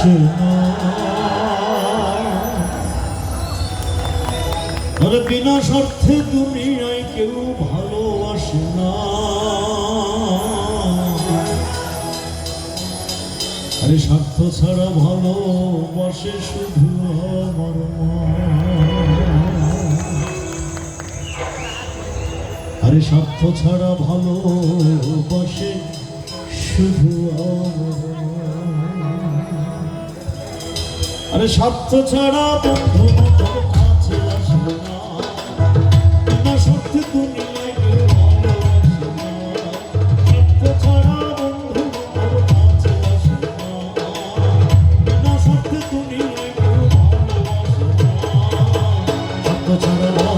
আসে আরে বিনা স্বার্থে দুনিয়ায় কেউ ভালোবাসে না। আরে স্বার্থ ছাড়া ভালোবাসে শুধু আমার আরে স্বার্থ ছাড়া ভালোবাসে শুধু আমার আরে স্বার্থ ছাড়া বন্ধু কাছে আসে না। বিনা স্বার্থে দুনিয়ায় কেউ ভালোবাসে না। স্বার্থ ছাড়া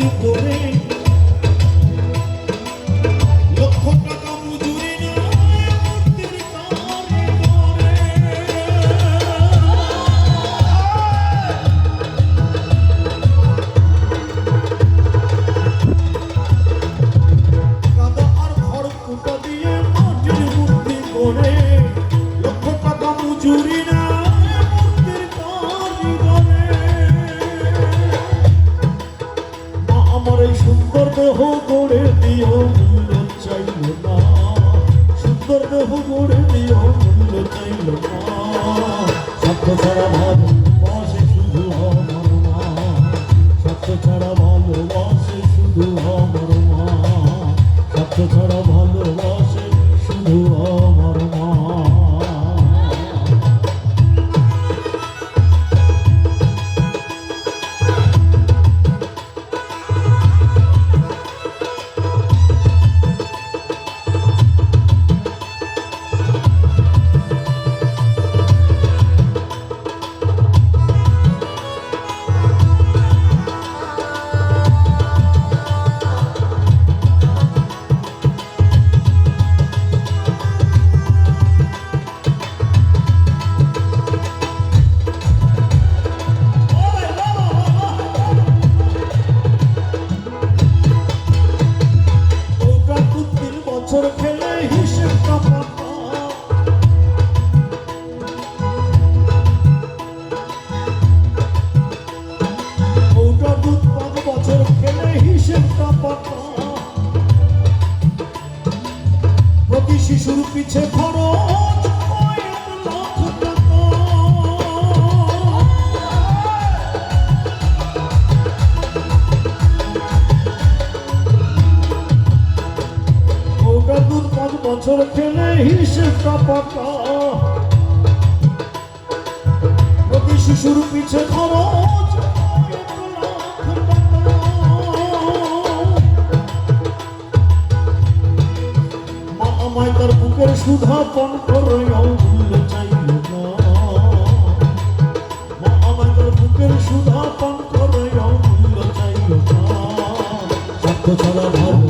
মূর্তি করে দেহ করে দিও, মূল্য চাইল না। সুন্দর দেহ করে দিও, মূল্য চাইল না। সত্য ভালোবাসে বছর খেলে হিসেবটা পাতা প্রতি শিশুর পিছে খরচ বছর খেলে হিসেবটা পাকা প্রতি শিশুর পিছে খরচ আমায় তার বুকের সুধা পান করে মূল্য চাইল না। মা আমায় তার বুকের সুধা পান করে মূল্য চাইল না। সত্য ছাড়া ভালোবাসে